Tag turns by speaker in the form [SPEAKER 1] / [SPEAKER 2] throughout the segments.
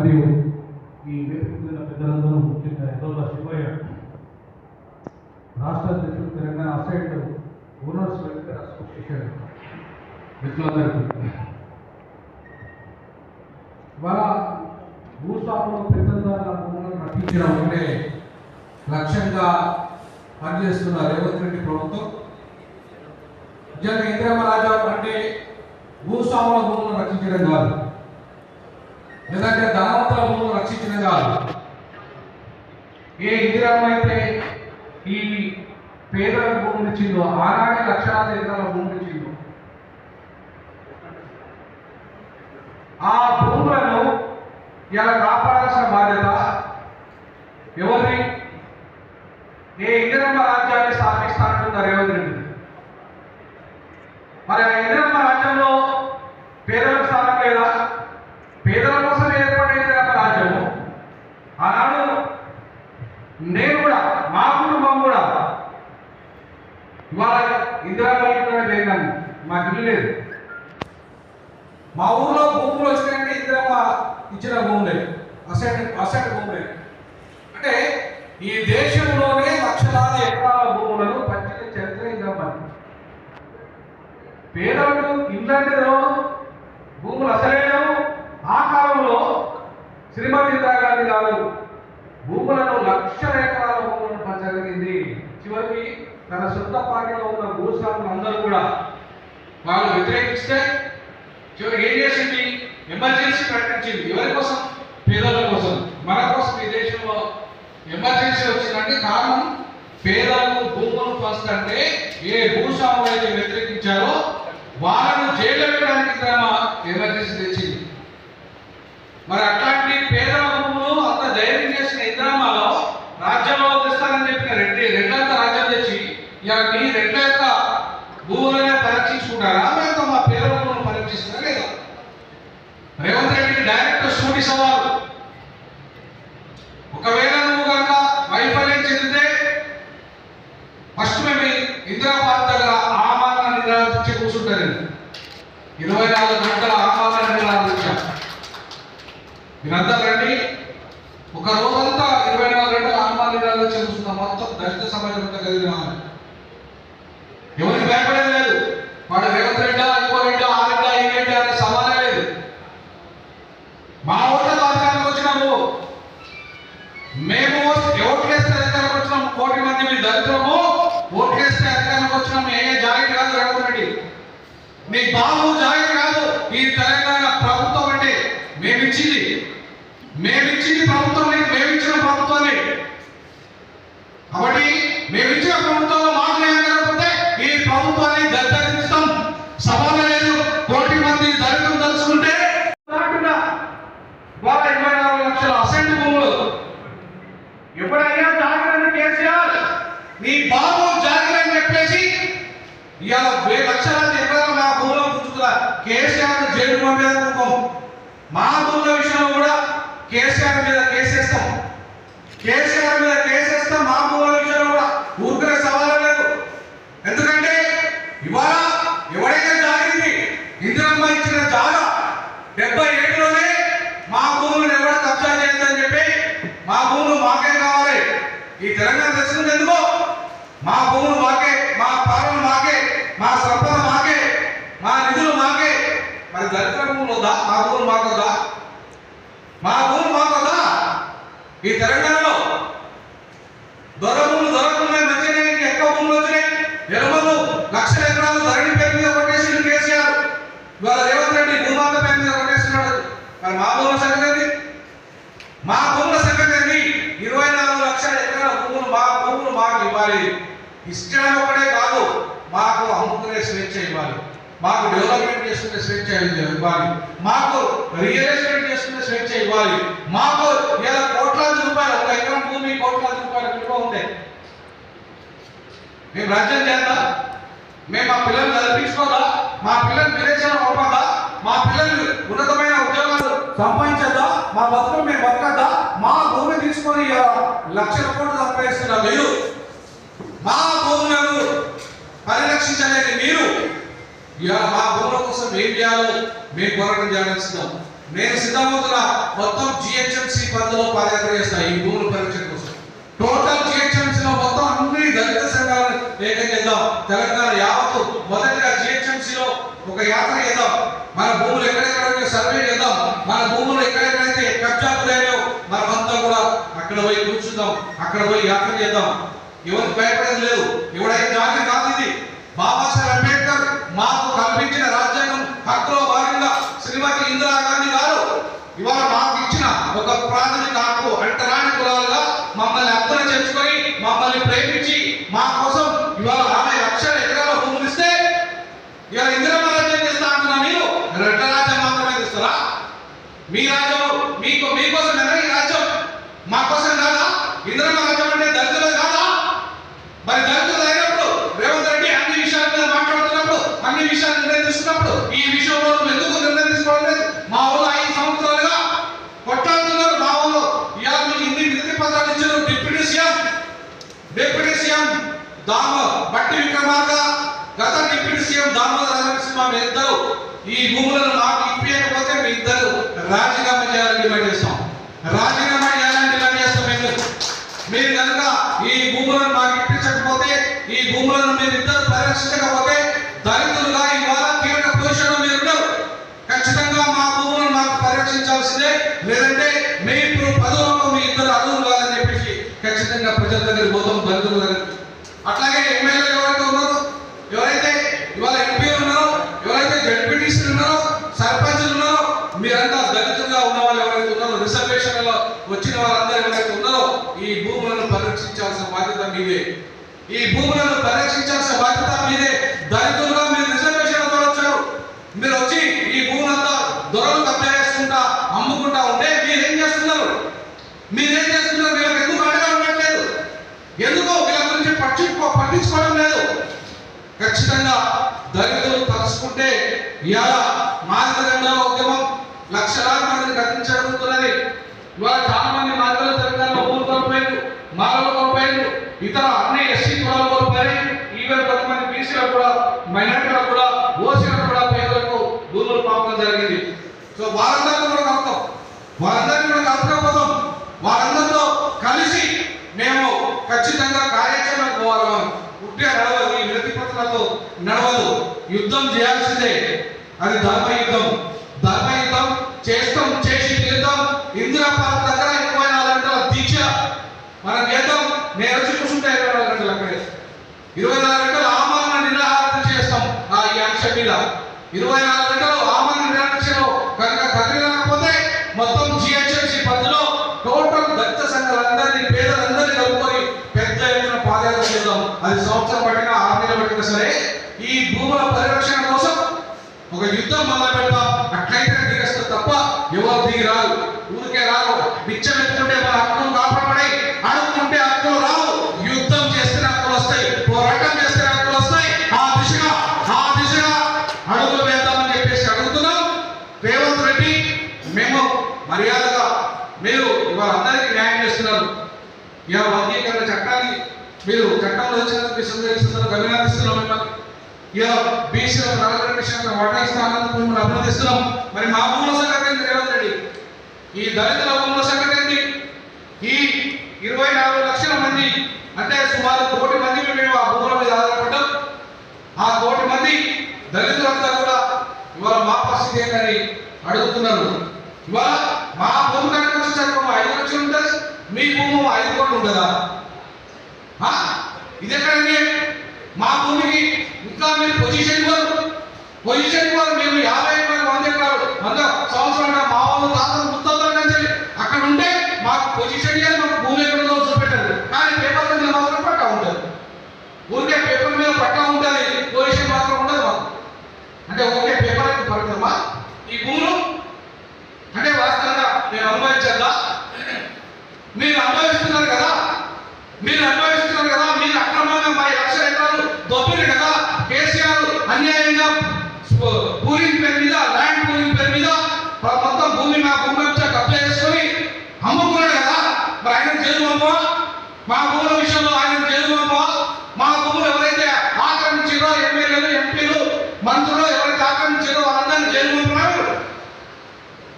[SPEAKER 1] మరియు ఈ వేదిక పెద్దలందరూ ముఖ్యంగా ఎదోల శివయ్య రాష్ట్ర అధ్యక్షుడు Telangana assigned owners welfare association మిత్రులందరికీ. ఇవాళ భూస్వాములు పెద్దదారుల భూములను రక్షించడం ఒకటే లక్ష్యంగా పనిచేస్తున్న రేవంత్ రెడ్డి ప్రభుత్వం. నిజంగా ఇందిరమ్మ రాజా అంటే భూస్వాముల భూములను రక్షించడం కాదు. లేదంటే ధనవంతుల భూములను రక్షించడం కాదు ఏ ఇందిరమ్మ అయితే ఈ పేదలకు భూములు ఇచ్చిందో ఆనాడే లక్షలాది ఎకరాల భూములు ఇచ్చిందో ఆ భూములను ఇలా కాపాడాల్సిన బాధ్యత ఎవరి ఏ ఇందిరమ్మ రాజ్యాన్ని స్థాపిస్తానంటున్నారు రేవంత్ రెడ్డి. మరి ఆ ఇందిరమ్మ రాజ్యంలో పేదలకు స్థానం లేదా? పేదలకు కోసం ఏర్పడే ఇందిరమ్మ రాజ్యము ఆనాడు నేను కూడా మా కుటుంబం కూడా ఇవాళ ఇందిరమ్మ ఇంట్లోనే లేదాను మాకు ఇల్లు లేదు. మా ఊర్లో భూములు వచ్చినాయంటే ఇందిరమ్మ ఇచ్చిన భూములే అసెట్ అసెట్ భూములే అంటే ఈ దేశంలోనే లక్షలాది ఎకరాల భూములను పంచిన చరిత్ర ఇందిరమ్మ పేదలకు ఇల్లంటే భూములు అసలే ఆ కాలంలో శ్రీమతి ఇందిరాగాంధీ గారు భూములను లక్షల ఎకరాల భూములను పంచగలిగింది. చివరికి తన సొంత పార్టీలో ఉన్న భూస్వాములు అందరూ కూడా వాళ్ళు వ్యతిరేకిస్తే చివరికి ఏం చేసింది? ఎమర్జెన్సీ ప్రకటించింది. ఎవరి కోసం? పేదల కోసం. మన కోసం ఈ దేశంలో ఎమర్జెన్సీ వచ్చిందంటే కారణం పేదలకు భూములు పంచుతుంటే ఏ భూస్వాములు అయితే వ్యతిరేకించారో వాళ్ళను జైలు పెట్టడానికి ఎమర్జెన్సీ తెచ్చింది. మరి అట్లాంటి పేదల భూములు అంత ధైర్యం చేసిన ఇంద్రామాలో రాజ్యంలో తెస్తానని చెప్పిన రెడ్డి రెడ్లంతా రాజ్యం తెచ్చి ఇక మీ రెడ్ల యొక్క భూములనే పరీక్షించుకుంటారా లేకపోతే మా పేదల భూములను పరీక్షిస్తారా లేదా రేవంత్ రెడ్డికి డైరెక్ట్ సూటి సవాలు ఒకవేళ నువ్వు కనుక వైఫల్యం చెందితే ఫస్ట్ మేము ఇందిరా పార్క్ దగ్గర ఆమరణ నిరాధించి కూర్చుంటారండి ఇరవై నాలుగు గంటల ఆమరణ నిరాధించాం మీరంతా రండి. ఒక రోజంతా ఇరవై నాలుగు గంటల ఆమరణ నిరాధించి కూర్చున్నాం మొత్తం దళిత సమాజం అంతా కలిగిన ఎవరికి భయపడేది లేదు. వాడు రేవంత్ రెడ్డి ఇంకో రెడ్డి ఆ రెడ్డి ఈ రెడ్డి అనే సమానం లేదు. మా ఓట్ల అధికారంలోకి వచ్చినాము. మేము ఓట్లేస్తే అధికారంలోకి వచ్చినాము. కోటి మంది మీ దరిద్రము ఓట్లేస్తే అధికారంలోకి వచ్చినాము. ఏ జాయింట్ కాదు రేవంత్ రెడ్డి. మీ బాబు జాయింట్ Mary కేసీఆర్ మీద కేసేస్తాం. కేసీఆర్ మీద కేసేస్తాం మా భూముల విషయంలో కూడా. ఊరికే సవాలు లేదు. ఎందుకంటే ఇవాళ ఎవరైనా జాగింది ఇందిరమ్మ ఇచ్చిన జాగా డెబ్బై ఏడులోనే మా భూములను ఎవరు కబ్జా చేయొద్దని చెప్పి మా భూములు మాకే కావాలి. ఈ తెలంగాణ తెచ్చుకుంటే ఎందుకో? మా భూములు మాకే మా పాలన మాకే మా సంపద మాకే మా నిధులు మాకే మరి దళితుల భూములు వద్దా మా భూములు మాకు వద్దా మా భూములు మాకు వద్దా ఈ తెలంగాణలో దొర భూములు దొరకకుండా మంచిగా ఇంకా ఎక్కువ భూములు వచ్చినాయి ఎరుమలు లక్షల ఎకరాలు ధరణి పేరు మీద కొట్టేసి కేసీఆర్ ఇవాళ రేవంత్ రెడ్డి భూమాత పేరు మీద కొట్టేస్తున్నాడు మరి మా భూముల సంగతి ఏంది? మా భూముల సంగతి ఏంది? ఇరవై నాలుగు లక్షల ఎకరాల భూములు మా భూములు మాకు ఇవ్వాలి ఇష్టం ఒకటే కాదు మాకు అమ్ముకునే స్వేచ్ఛ ఇవ్వాలి. మాకు డెవలప్మెంట్ చేసుకునే స్వేచ్ఛ ఇవ్వాలి. మాకు రియల్ ఎస్టేట్ చేసుకునే స్వేచ్ఛ ఇవ్వాలి. మాకు ఇలా కోట్లాది రూపాయలు ఒక ఎకరం భూమి కోట్లాది రూపాయల విలువ ఉంది మేము రాజ్యం చేద్దాం మేము మా పిల్లల్ని చదివించుకోదా మా పిల్లల్ని విదేశాలు పంపదా మా పిల్లలు ఉన్నతమైన ఉద్యోగాలు సంపాదించద్దా మా బతుకు మేము బతకద్దా మా భూమి తీసుకొని లక్ష లక్షల కోట్లు సంపాదిస్తున్నా మీరు. మా పరిరక్షించలేని మీరు. మా భూముల కోసం ఏం చేయాలో మేము పోరాటం చేయాల్సిందాం నేను సిద్ధమవుతున్న మొత్తం జిహెచ్ఎంసీ పరిధిలో పాదయాత్ర చేస్తా ఈ భూముల పరీక్ష కోసం. టోటల్ జిహెచ్ఎంసీ లో మొత్తం అన్ని దళిత సంఘాలను ఏకం చేద్దాం. తెలంగాణ యావత్తు మొదటిగా జిహెచ్ఎంసీ లో ఒక యాత్ర చేద్దాం. మన భూములు ఎక్కడెక్కడ సర్వే చేద్దాం. మన భూములు ఎక్కడెక్కడైతే కబ్జా లేవో మనమంతా కూడా అక్కడ పోయి కూర్చుందాం. అక్కడ పోయి యాత్ర చేద్దాం. ఎవరికి భయపడేది లేదు. ఎవడైతే జాతి కాదు ఇది. బాబాసాహెబ్ అంబేద్కర్ మాకు కల్పించిన రాజ్యాంగం హక్కులో భాగంగా శ్రీమతి ఇందిరాగాంధీ గారు ఇవాళ మాకు ఇచ్చిన ఒక ప్రాథమిక హక్కు అంటరాని కులాలుగా మమ్మల్ని అర్థం చేసుకొని మమ్మల్ని ప్రేమించి మా కోసం ఇవాళ ఆమె లక్షల ఎకరాల భూములు ఇస్తే ఇవాళ ఇందిరమ్మ రాజ్యం చేస్తా అంటున్నా మీరు రెడ్ల రాజ్యం మాత్రమే ఇస్తారా మీ రాజ్యం మీకు మీకోసమేనా ఈ రాజ్యం మా కోసం కాదా ఇందిరమ్మ రాజ్యం అంటే దళితులే కాదా మరి దళితులు అయినప్పుడు రేవంత్ రెడ్డి అన్ని విషయాల మీద మాట్లాడుతున్నప్పుడు అన్ని విషయాలు నిర్ణయం తీసుకున్నప్పుడు ఈ విషయంలో నువ్వు ఎందుకు నిర్ణయం తీసుకోవడం లేదు మా ఊళ్ళో ఐదు సంవత్సరాలుగా కొట్టాడుతున్నారు మా ఊళ్ళో ఇవాళ మీకు ఇన్ని వినతి పత్రాలు ఇచ్చారు deputy CM deputy CM Dama Bhatti Vikramarka గత డిప్యూటీ సీఎం దామోదర రాజనరసింహ మీ ఇద్దరు ఈ భూములను మాకు ఇప్పించకపోతే మీ ఇద్దరు రాజీనామా చేయాలని డిమాండ్ చేస్తాం. రాజీనామా చేయాలని డిమాండ్ చేస్తాం మేము మీరు కనుక ఈ భూములను మాకు ఇప్పించకపోతే ఈ భూములను మీరు ఇద్దరు పరిరక్షించకపోతే దళితులుగా ఇవాళ కీలక పొజిషన్ మీరు ఖచ్చితంగా మా భూములను మాకు పరిరక్షించాల్సిందే. లేదంటే మీ ఇప్పుడు పదవులకు మీ ఇద్దరు అడుగులు కాదని చెప్పేసి ఖచ్చితంగా ప్రజల దగ్గర పోతాం దళితుల దగ్గర అట్లాగే ఎమ్మెల్యేలు ఎవరైతే ఉన్నారో ఎవరైతే ఇవాళ ఎంపీలు ఉన్నారో ఎవరైతే జడ్పీటీసీలు ఉన్నారో సర్పంచులు ఉన్నారో మీరంతా దళితులుగా ఉన్న వాళ్ళు ఎవరైతే ఉన్నారో రిజర్వేషన్లలో వచ్చిన వాళ్ళందరూ ఎవరైతే ఉన్నారో ఈ భూములను పరిరక్షించాల్సిన బాధ్యత మీదే ఈ భూములను పరిరక్షించాల్సిన బాధ్యత మీదే దళితులుగా మీరు రిజర్వేషన్ ద్వారా వచ్చారు మీరు వచ్చి ఈ భూములంతా దొరలు కబ్జా చేసుకుంటా అమ్ముకుంటా ఉంటే మీరేం చేస్తున్నారు మీరేం చేస్తున్నారు వీళ్ళకి ఎందుకు అండగా ఉండట్లేదు ఎందుకో వీళ్ళ గురించి పట్టించుకో పట్టించుకోవడం లేదు ఖచ్చితంగా దళితులు తలుచుకుంటే ఇవాళ మాదిగంగా ఉద్యమం లక్షలాది మందిని కట్టించగలుగుతున్నది ఇవాళ చాలా మంది మాదిగలు తెలంగాణలో ఊరు కోల్పోయారు మాలలు కోల్పోయారు ఇతర అన్ని ఎస్సీ కులాలు కోల్పోయారు ఈవెన్ కొంతమంది బీసీలకు కూడా మైనార్టీలకు కూడా ఓసీలకు కూడా పేదలకు భూములు పంపడం జరిగింది. సో వారందరినీ కూడా కలుపుతాం వారందరినీ కూడా కలుపుకోపోతాం వారందరితో కలిసి మేము ఖచ్చితంగా అది ధర్మ యుద్ధం. ధర్మ యుద్ధం చేస్తాం చేసి తీరుతాం. ఇందిరా పార్క్ దగ్గర ఇరవై నాలుగు గంటల దీక్ష. మనం చేద్దాం నేను వచ్చి కూర్చుంటే ఇరవై నాలుగు గంటలు అక్కడే ఇరవై నాలుగు గంటలు ఆమరణ నిరాహారం చేస్తాం ఆ ఈ మీద. ఇరవై నాలుగు గంటలు ఆమరణ నిరాక్షలో కనుక కదిలినకపోతే మొత్తం జిహెచ్ఎంసీ పరిధిలో టోటల్ దళిత సంఘాలందరినీ పేదలందరినీ కలుపుకొని పెద్ద ఎత్తున పాదయాత్ర చేద్దాం అది సంవత్సరం పట్టినా ఆరు నెలలు పట్టినా సరే ఈ భూముల పరిరక్షణ కోసం ఒక యుద్ధం మొదలు పెడతాం అట్లయితే దిగస్తారు తప్ప ఎవరు దిగి ఊరికే రారు బిచ్చం ఎత్తుకుంటే మన హక్కులు కాపాడబడి అడుగుతుంటే హక్కులు రావు. యుద్ధం చేస్తే హక్కులు వస్తాయి. పోరాటం చేస్తే హక్కులు వస్తాయి. ఆ దిశగా ఆ దిశగా అడుగులు వేద్దామని చెప్పేసి అడుగుతున్నాం. రేవంత్ రెడ్డి మేము మర్యాదగా మీరు ఇవాళ అందరికీ న్యాయం చేస్తున్నారు. ఇవాళ వర్గీకరణ చట్టాన్ని మీరు చట్టంలో వచ్చినందుకు సందర్శిస్తున్నారు అభినందిస్తున్నాం మిమ్మల్ని ఇవాళ బీసీల రాజకమిషన్ వాటా ఇస్తానందుకు మిమ్మల్ని అభినందిస్తున్నాం మరి మా భూముల సంగతి ఏంటి రేవంత్ రెడ్డి? ఈ దళితుల భూముల సంగతి ఏంటి? ఈ ఇరవై నాలుగు లక్షల మంది అంటే సుమారు కోటి మంది మేము ఆ భూముల మీద ఆధారపడ్డాం. ఆ కోటి మంది దళితులంతా కూడా ఇవాళ మా పరిస్థితి ఏంటని అడుగుతున్నారు. ఇవాళ మా భూమి కనుక వచ్చేసరికి మా ఐదు లక్షలు ఉంటుంది మీ భూమి ఐదు కోట్లు ఉంటుందా? ఆ? ఇది ఎక్కడండి మా భూమికి పొజిషన్ ఇవ్వరు పొజిషన్ ఇవ్వరు మేము యాభై ఎకరాలు వంద ఎకరాలు వంద సంవత్సరాలుగా మా వాళ్ళు తాతలు ముత్తాతలు నుంచి అక్కడ ఉంటే మాకు పొజిషన్ ఇవ్వాలి మాకు భూమి ఎక్కడ ఉందో చూపెట్టారు కానీ పేపర్ మీద మాత్రం పట్టా ఉంటుంది ఊరికే పేపర్ మీద పట్టా ఉంటుంది పొజిషన్ మాత్రం ఉండదు మాకు అంటే ఓకే పేపర్ పడుతుందమ్మా ఈ భూములు అంటే వాస్తవంగా నేను అనుభవించద్దా మీరు అనుభవిస్తున్నారు కదా మీరు అనుభవిస్తున్నారు కదా మీరు అక్రమంగా మా లక్షల ఎకరాలు దొబ్బిరు కదా కేసీఆర్ అన్యాయంగా పూలింగ్ పేరు మీద ల్యాండ్ పూలింగ్ పేరు మీద మొత్తం భూమి మా భూమి వచ్చా కబ్జా చేసుకొని అమ్ముకున్నాడు కదా మరి ఆయన జైలు పంపవా మా భూముల విషయంలో ఆయన జైలు పంపవా మా భూములు ఎవరైతే ఆక్రమించారో ఎమ్మెల్యేలు ఎంపీలు మంత్రులు ఎవరికి ఆక్రమించారో వాళ్ళందరినీ జైలు పంపుతున్నారు.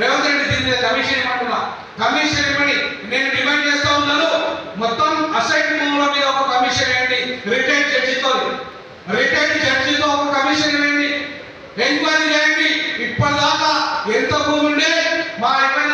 [SPEAKER 1] రేవంత్ రెడ్డి దీని మీద కమిషన్ ఇవ్వమంటున్నా కమిషన్ ఇవ్వని నేను డిమాండ్ చేస్తా ఉన్నాను. మొత్తం అసైడ్ భూముల మీద ఒక కమిషన్ వేయండి రిటైర్డ్ జడ్జితో రిటైర్డ్ జడ్జితో ఒక కమిషన్ వేయండి ఎంక్వైరీ చేయండి. ఇప్పటిదాకా ఎంత భూమి ఉండే మా ఇరవై